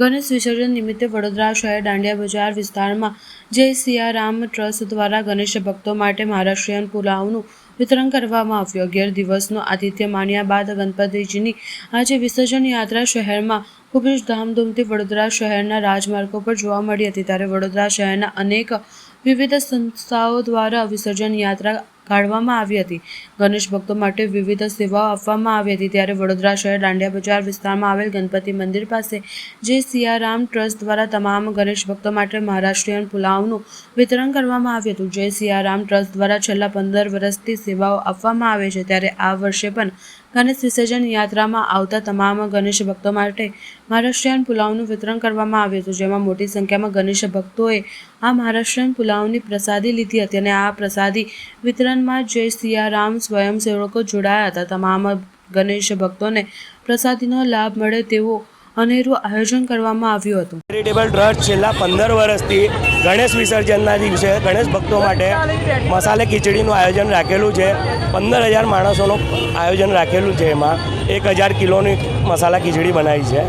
ગણેશ વિસર્જન નિમિત્તે વડોદરા શહેર દાંડિયા બજાર વિસ્તારમાં જય સિયારામ ટ્રસ્ટ દ્વારા ગણેશ ભક્તો માટે મહારાષ્ટ્રીયન પુલાવનું વિતરણ કરવામાં આવ્યું. અગિયાર દિવસનું આતિથ્ય માણ્યા બાદ ગણપતિજીની આજે વિસર્જન યાત્રા શહેરમાં ખૂબ જ ધામધૂમથી વડોદરા શહેરના રાજમાર્ગો પર જોવા મળી હતી. ત્યારે વડોદરા શહેરના અનેક વિવિધ સંસ્થાઓ દ્વારા વિસર્જન યાત્રા કાઢવામાં આવી હતી. ગણેશ ભક્તો માટે વિવિધ સેવાઓ આપવામાં આવી હતી. ત્યારે વડોદરા શહેર દાંડિયા બજાર વિસ્તારમાં આવેલ ગણપતિ મંદિર પાસે, જે સિયારામ ટ્રસ્ટ દ્વારા તમામ ગણેશ ભક્તો માટે મહારાષ્ટ્રીયન પુલાવનું વિતરણ કરવામાં આવ્યું હતું. જે સિયારામ ટ્રસ્ટ દ્વારા છેલ્લા પંદર વર્ષથી સેવાઓ આપવામાં આવે છે. ત્યારે આ વર્ષે પણ ગણેશ વિસર્જન યાત્રામાં આવતા તમામ ગણેશ ભક્તો માટે મહારાષ્ટ્રીયન પુલાવનું વિતરણ કરવામાં આવ્યું હતું, જેમાં મોટી સંખ્યામાં ગણેશ ભક્તોએ આ મહારાષ્ટ્રીયન પુલાવની પ્રસાદી લીધી હતી અને આ પ્રસાદી વિતરણમાં જય સિયારામ સ્વયંસેવકો જોડાયા હતા. તમામ ગણેશ ભક્તોને પ્રસાદીનો લાભ મળે તેવો અનેરું આયોજન કરવામાં આવ્યું હતું. ચેરિટેબલ ટ્રસ્ટ છેલ્લા પંદર વર્ષથી ગણેશ વિસર્જનના દિવસે ગણેશ ભક્તો માટે મસાલે ખીચડીનું આયોજન રાખેલું છે. પંદર હજાર માણસોનું આયોજન રાખેલું છે એમાં. એક હજાર કિલોની મસાલા ખીચડી બનાવી છે.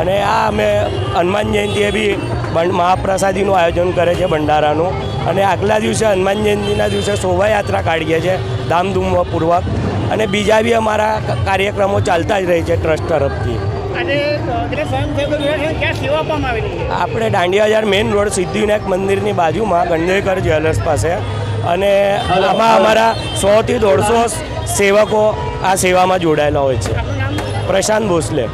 અને આ અમે હનુમાન જયંતિએ બી મહાપ્રસાદીનું આયોજન કરે છે ભંડારાનું. અને આગલા દિવસે હનુમાન જયંતિના દિવસે શોભાયાત્રા કાઢીએ છીએ ધામધૂમપૂર્વક. અને બીજા બી અમારા કાર્યક્રમો ચાલતા જ રહે છે ટ્રસ્ટ તરફથી. આપણે દાંડિયા બજાર મેઇન રોડ સિદ્ધિવિનાયક મંદિરની બાજુમાં ગંડેકર જ્વેલર્સ પાસે. અને આમાં અમારા સોથી દોઢસો સેવકો આ સેવામાં જોડાયેલા હોય છે. પ્રશાંત ભોસલે.